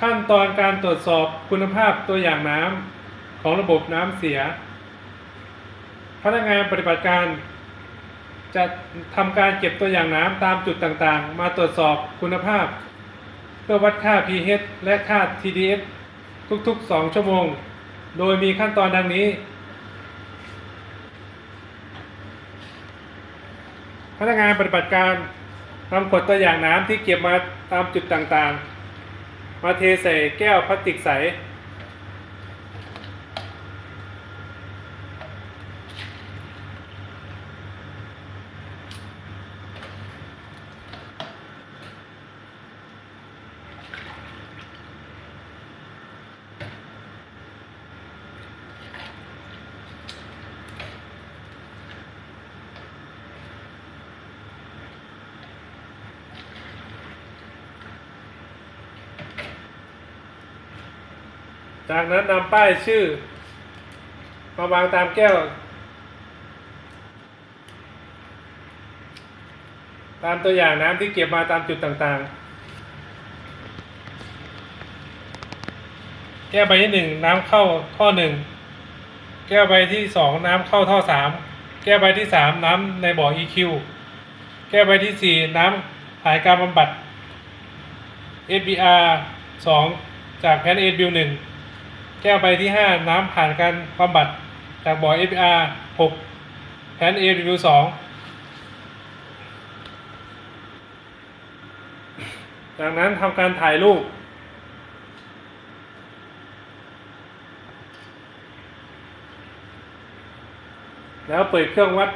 ขั้นตอนการตรวจสอบคุณภาพตัวอย่างน้ำของระบบน้ำเสีย พนักงานปฏิบัติการ จะทำการเก็บตัวอย่างน้ำตามจุดต่างๆ มาตรวจสอบคุณภาพ เพื่อวัดค่า pH และค่า TDS ทุกๆ 2 ชั่วโมง โดยมีขั้นตอนดังนี้ พนักงานปฏิบัติการนำขวดตัวอย่างน้ำที่เก็บมาตามจุดต่างๆ มาเทใส่แก้วพลาสติกใส จากนั้นนำป้ายชื่อ มาวางตามแก้ว ตามตัวอย่างน้ำที่เก็บมาตามจุดต่างๆ แก้วใบที่หนึ่งน้ำเข้าท่อหนึ่ง แก้วใบที่สองน้ำเข้าท่อสาม แก้วใบที่สามน้ำในบ่อ EQ แก้วใบที่สี่น้ำผ่านการบำบัด SBR สองจากแพนเอ b หนึ่ง แก้วใบที่5น้ำผ่านการบำบัดจากบ่อ FPR 6แผน A รีวิว2จากนั้นทำการถ่ายรูป แล้วเปิดเครื่องวัด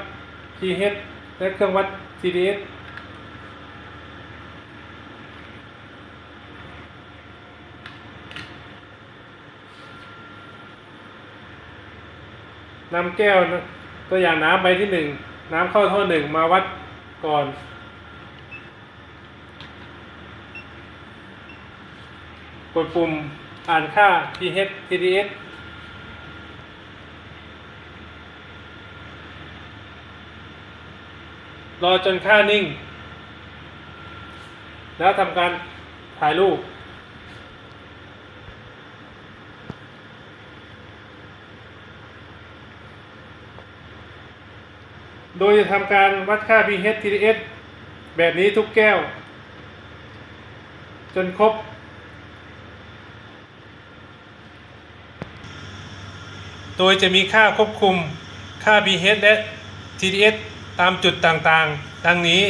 pH และเครื่องวัด TDS นำแก้วตัวอย่างน้ำใบที่หนึ่งน้ำเข้าท่อหนึ่งมาวัดก่อน กดปุ่มอ่านค่า pH TDS รอจนค่านิ่ง แล้วทำการถ่ายรูป โดยจะทำการวัดค่า pH TDS แบบนี้ทุกแก้ว จนครบ โดยจะมีค่าควบคุมค่า pH และ TDS ตามจุดต่างๆ ดังนี้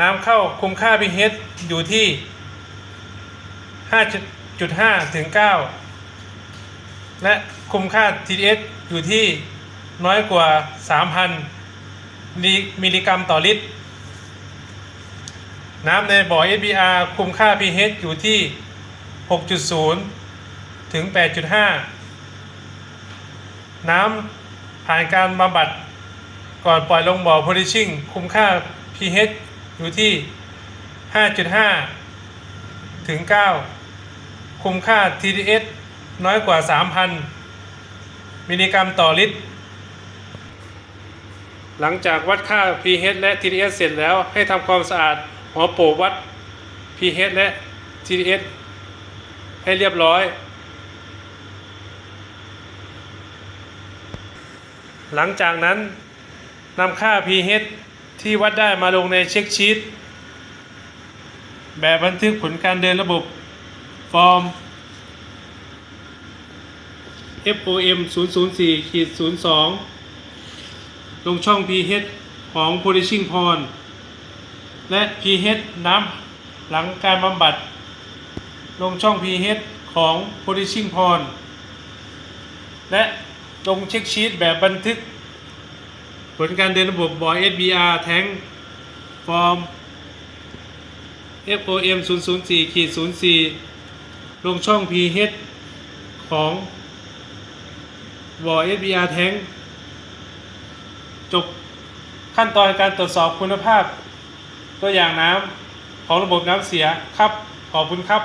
น้ำเข้าคุมค่า pH อยู่ที่ 5.5 ถึง 9 และคุมค่า TDS อยู่ที่ น้อยกว่า 3,000 มิลลิกรัมต่อลิตร น้ำในบ่อ SBR คุมค่า pH อยู่ที่ 6.0 ถึง 8.5 น้ำผ่านการบำบัดก่อนปล่อยลงบ่อ polishing คุมค่า pH อยู่ที่ 5.5 ถึง 9 คุมค่า TDS น้อยกว่า 3,000 มิลลิกรัมต่อลิตร หลังจากวัดค่า pH และ TDS เสร็จแล้วให้ทำความสะอาดหัวโปะวัด pH และ TDS ให้เรียบร้อย หลังจากนั้นนำค่า pH ที่วัดได้มาลงในเช็คชีตแบบบันทึกผลการเดินระบบ ฟอร์ม FOM 004ขีด02 ลงช่อง pH ของ polishing pond และ pH น้ำหลังการบำบัด ลงช่อง pH ของ polishing pond และลงเช็คชีตแบบบันทึก ผลการเดินระบบบ่อ SBR แท้งฟอร์ม FOM 004ขีด04 ลงช่อง pH ของบ่อ SBR แท้ง จบขั้นตอนการตรวจสอบคุณภาพ ตัวอย่างน้ำของระบบน้ำเสียครับ ขอบคุณครับ